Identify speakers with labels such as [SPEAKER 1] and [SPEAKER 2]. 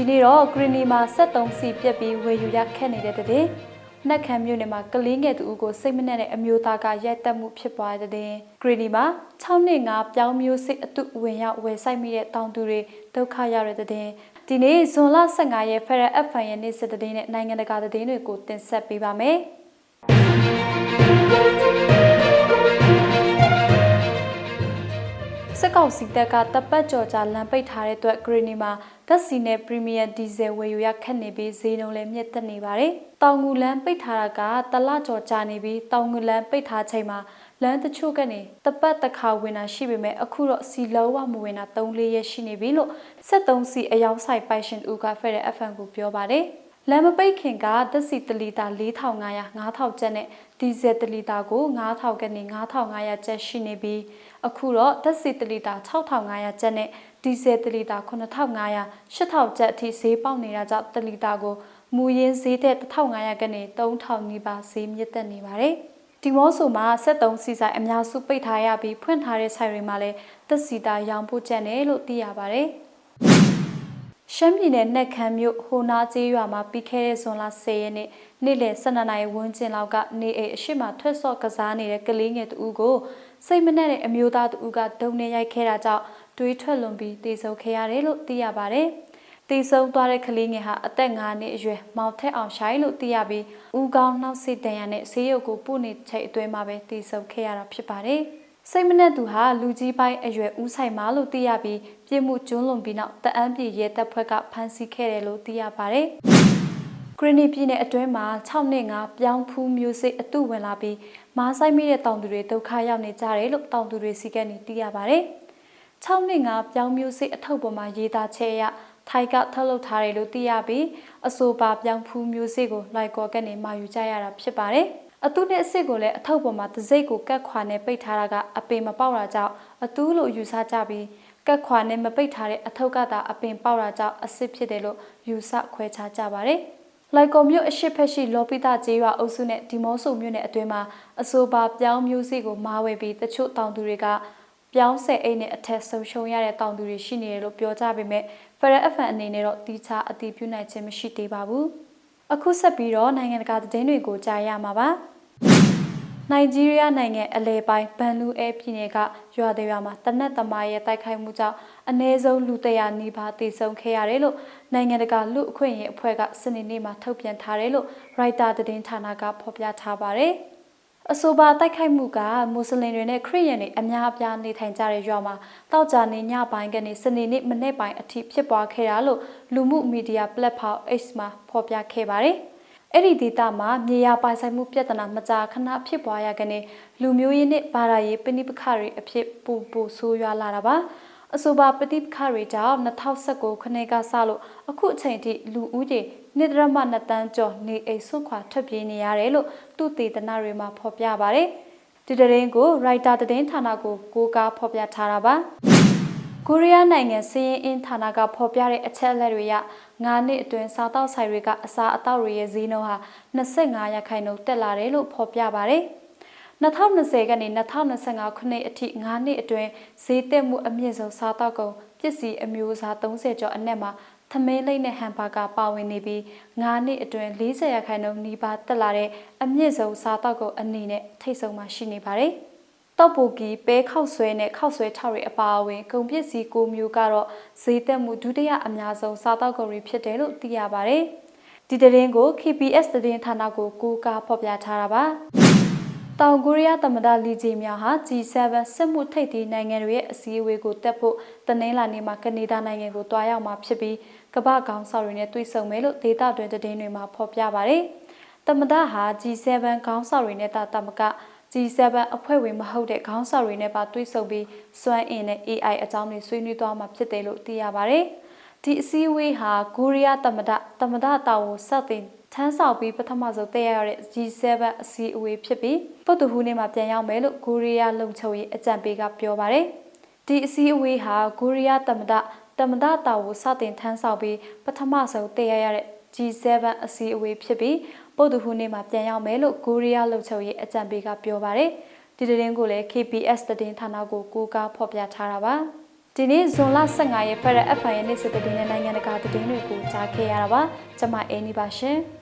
[SPEAKER 1] ဒီနေ့တော့ဂရီနီမှာ73စီပြက်ပြီးဝယ်ယူရခက်နေတဲ့တဲ့နှက်ခံမြို့နယ်မှာကလေးငယ်သူဦးကိုစိတ်မနှက်တဲ့အမျိုးသားကရိုက်တက်မှုဖြစ်ပွားတဲ့တဲ့ဂရီနီမှာ6နှစ်5ပြောင်းမျိုးစိတ်အတုဝင်ရောက်ဝယ်ဆိုင်မိတဲ့တောင်သူတွေဒုက္ခရောက်တဲ့တဲ့ဒီနေ့ဇွန်လ15ရက် Federal FN ရဲ့နေ့စစ်တဲ့နဲ့နိုင်ငံတကာသတင်းတွေကိုတင်ဆက်ပေးပါမယ် စက်ကောက်စီတက်ကတပ်ပတ်ကြော်ကြလမ်းပိတ်ထားတဲ့အတွက်ဂရီနီမှာဓာတ်ဆီနဲ့ပရီမီယံဒီဇယ်ဝယ်ယူရခက်နေပြီးဈေးနှုန်းလည်းမြင့်တက်နေပါတယ်။တောင်ငူလမ်းပိတ်ထားတာကတလကြော်ကြာနေပြီးတောင်ငူလမ်းပိတ်ထားချိန်မှာလမ်းတချို့ကနေတပတ်တစ်ခါဝင်တာရှိပေမဲ့အခုတော့စီလုံးဝမဝင်တာ3-4ရက်ရှိနေပြီလို့73စီအယောင်ဆိုင်ပိုင်ရှင်ဦးကဖက်တဲ့ FM ကိုပြောပါတယ်။ လမ်းမပိတ်ခင်ကတက်စီတလီတာ4500 9000ကျပ်နဲ့ဒီဇယ်တလီတာကို9000ကနေ9500ကျပ်ရှိနေပြီးအခုတော့တက်စီတလီတာ6500ကျပ်နဲ့ဒီဇယ်တလီတာ9500 8000ကျပ်အထိဈေးပေါက်နေတာကြောင့်တလီတာကိုမူရင်းဈေးတဲ့1500ကနေ3000နီးပါးဈေးမြင့်တက်နေပါတယ်။ဒီမော့ဆိုမှာ73စီဆိုင်အများစုပိတ်ထားရပြီးဖွင့်ထားတဲ့ဆိုင်တွေမှာလည်းတက်စီတာရောင်းဖို့ကြံတယ်လို့သိရပါတယ်။ ရှမ်းပြည်နယ်နှက်ခမ်းမြို့ဟိုနာကျေးရွာမှာပြီးခဲ့တဲ့ဇွန်လ10ရက်နေ့နေ့လယ်12နာရီဝန်းကျင်လောက်ကနေအိမ်အရှိမထွက်ဆော့ကစားနေတဲ့ကလေးငယ်တူကိုစိတ်မနှက်တဲ့အမျိုးသားတူကဒုံနဲ့ရိုက်ခဲ့တာကြောင့်တွေးထွက်လွန်ပြီးတေဆုံခဲ့ရတယ်လို့သိရပါတယ်။တေဆုံသွားတဲ့ကလေးငယ်ဟာအသက်9နှစ်အရွယ်မောင်ထက်အောင်ရှိုင်းလို့သိရပြီးဦးကောင်းနှောက်စိတ်တန်ရနဲ့ဆေးရုပ်ကိုပို့နေချိန်အတွင်းမှာပဲတေဆုံခဲ့ရတာဖြစ်ပါတယ်။ စိတ်မနှက်သူဟာလူကြီးပိုင်းအရွယ်ဦးဆိုင်မလို့သိရပြီးပြစ်မှုကျွန်းလွန်ပြီးနောက်တအန်းပြည်ရဲတပ်ဖွဲ့ကဖမ်းဆီးခဲ့တယ်လို့သိရပါတယ်။ဂရနီပြည်နယ်အတွင်းမှာ6နှစ်5ပြောင်းဖူးမျိုးစိတ်အတုဝင်လာပြီးမားဆိုင်မိတဲ့တောင်သူတွေဒုက္ခရောက်နေကြတယ်လို့တောင်သူတွေစီကနေသိရပါတယ်။6နှစ်5ပြောင်းမျိုးစိတ်အထုပ်ပေါ်မှာရေးသားချက်အရထိုက်ကထုတ်လုပ်ထားတယ်လို့သိရပြီးအဆိုပါပြောင်းဖူးမျိုးစိတ်ကိုလိုက်ကောကနေမာယူကြရတာဖြစ်ပါတယ်။ အတုနဲ့အစ်စ်ကိုလည်းအထုပ်ပေါ်မှာတစိ့ကိုကတ်ခွာနဲ့ပိတ်ထားတာကအပင်မပေါက်တာကြောင့်အတူလို့ယူဆကြပြီးကတ်ခွာနဲ့မပိတ်ထားတဲ့အထုပ်ကသာအပင်ပေါက်တာကြောင့်အစ်စ်ဖြစ်တယ်လို့ယူဆခွဲခြားကြပါတယ်။လိုက်ကော်မြို့အရှိဖက်ရှိလောပိတကျေးရွာအုပ်စုနဲ့ဒီမော့ဆိုမြို့နယ်အတွင်းမှာအဆိုပါပြောင်းမျိုးစိကိုမားဝဲပြီးတချို့တောင်သူတွေကပြောင်းဆယ်အိတ်နဲ့အထက်ဆုံးရှုံးရတဲ့တောင်သူတွေရှိနေတယ်လို့ပြောကြပေမဲ့ Federal FN အနေနဲ့တော့တီချာအတည်ပြုနိုင်ခြင်းမရှိသေးပါဘူး။ အခုဆက်ပြီးတော့နိုင်ငံတကာသတင်းတွေကိုကြားရမှာပါ။နိုင်ဂျီးရီးယားနိုင်ငံအလဲပိုင်းဘန်လူအဲပြည်နယ်ကရွာတွေရွာမှာတနက်သမားရဲ့တိုက်ခိုက်မှုကြောင့်အ ਨੇ ဆုံးလူတရာနီးပါးသေဆုံးခဲ့ရတယ်လို့နိုင်ငံတကာလူအခွင့်အရေးအဖွဲ့ကစနေနေ့မှာထုတ်ပြန်ထားတယ်လို့ Reuters သတင်းဌာနကဖော်ပြထားပါတယ်။ အဆိုပါတိုက်ခိုက်မှုကမွတ်စလင်တွေနဲ့ခရစ်ယာန်တွေအများအပြားနေထိုင်ကြတဲ့ရွာမှာတောက်ကြနေညပိုင်းကနေစနေနေ့မနေ့ပိုင်းအထိဖြစ်ပွားခဲ့တာလို့လူမှုမီဒီယာ platform X မှာဖော်ပြခဲ့ပါတယ်။အဲ့ဒီဒေတာမှာမြေယာပိုင်ဆိုင်မှုပြဿနာမကြာခဏဖြစ်ပွားရကနေလူမျိုးရေးနဲ့ဘာသာရေးပဏိပခတွေအဖြစ်ပူပူဆိုးရွားလာတာပါ။ အဆိုပါပဋိပက္ခတွေကြောင့်2019ခုနှစ်ကစလို့အခုအချိန်ထိလူဦးရေနှစ်ဒရမနှစ်တန်းကျော်နေအိမ်ဆွခွာထွက်ပြေးနေရတယ်လို့သူတည်တနာတွေမှာဖော်ပြပါတယ်။ဒီတရင်ကို writer သတင်းဌာနကိုကိုးကားဖော်ပြထားတာပါ။ကိုရီးယားနိုင်ငံစီးရင်အင်းဌာနကဖော်ပြတဲ့အချက်အလက်တွေရ9နှစ်အတွင်းစားတောက်ဆိုင်တွေကအစားအသောက်တွေရဲ့ဈေးနှုန်းဟာ25ရာခိုင်နှုန်းတက်လာတယ်လို့ဖော်ပြပါတယ်။ 2020ကနေ2025ခုနှစ်အထိ9နှစ်အတွင်းဈေးတက်မှုအမြင့်ဆုံးစားတောက်ကုန်ပစ္စည်းအမျိုးအစား30ကျော်အနက်မှာသမင်းလိမ့်နဲ့ဟမ်ဘာဂါပါဝင်နေပြီး9နှစ်အတွင်း40ရာခိုင်နှုန်းနီးပါးတက်လာတဲ့အမြင့်ဆုံးစားတောက်ကုန်အနေနဲ့ထိတ်ဆုံးမှရှိနေပါတယ်။တောက်ပူကီပဲခောက်ဆွဲနဲ့ခောက်ဆွဲထောက်တွေအပါအဝင်ကုန်ပစ္စည်းကိုမျိုးကတော့ဈေးတက်မှုဒုတိယအများဆုံးစားတောက်ကုန်တွေဖြစ်တယ်လို့သိရပါတယ်။ဒီသတင်းကို KBS သတင်းဌာနကိုကိုးကားဖော်ပြထားတာပါ။ တောင်ကိုရီးယားသမ္မတလီဂျီမြောင်ဟာ G7 စစ်မှုထိပ်သီးနိုင်ငံတွေရဲ့အစည်းအဝေးကိုတက်ဖို့တနင်္လာနေ့မှာကနေဒါနိုင်ငံကိုတွားရောက်မှာဖြစ်ပြီးကမ္ဘာ့ခေါင်းဆောင်တွေနဲ့တွေ့ဆုံမယ်လို့ဒေသတွင်သတင်းတွေမှာဖော်ပြပါတယ်။သမ္မတဟာ G7 ခေါင်းဆောင်တွေနဲ့တာတမက G7 အဖွဲ့ဝင်မဟုတ်တဲ့ခေါင်းဆောင်တွေနဲ့ပါတွေ့ဆုံပြီးစွမ်းအင်နဲ့ AI အကြောင်းတွေဆွေးနွေးသွားမှာဖြစ်တယ်လို့သိရပါတယ်။ဒီအစည်းအဝေးဟာကိုရီးယားသမ္မတသမ္မတတာဝန်ဆက်တင် ထမ်းဆောင်ပြီးပထမဆုံးတက်ရတဲ့ G7 အစည်းအဝေးဖြစ်ပြီးပုတ်တူဟူးနေ့မှာပြန်ရောက်မယ်လို့ကိုရီးယားလုံခြုံရေးအကြံပေးကပြောပါတယ်။ဒီအစည်းအဝေးဟာကိုရီးယားသမ္မတသမ္မတတာကိုစတင်ထမ်းဆောင်ပြီးပထမဆုံးတက်ရရတဲ့ G7 အစည်းအဝေးဖြစ်ပြီးပုတ်တူဟူးနေ့မှာပြန်ရောက်မယ်လို့ကိုရီးယားလုံခြုံရေးအကြံပေးကပြောပါတယ်။ဒီသတင်းကိုလည်း KPS သတင်းဌာနကိုကိုးကားဖော်ပြထားတာပါ။ဒဒီနေ့ဇွန်လ15ရက်ဖရက် FM ရဲ့နေ့စစ်တဲ့နေ့နိုင်ငံတကာသတင်းတွေကိုကြားခဲ့ရတာပါကျွန်မအင်းနီပါရှင်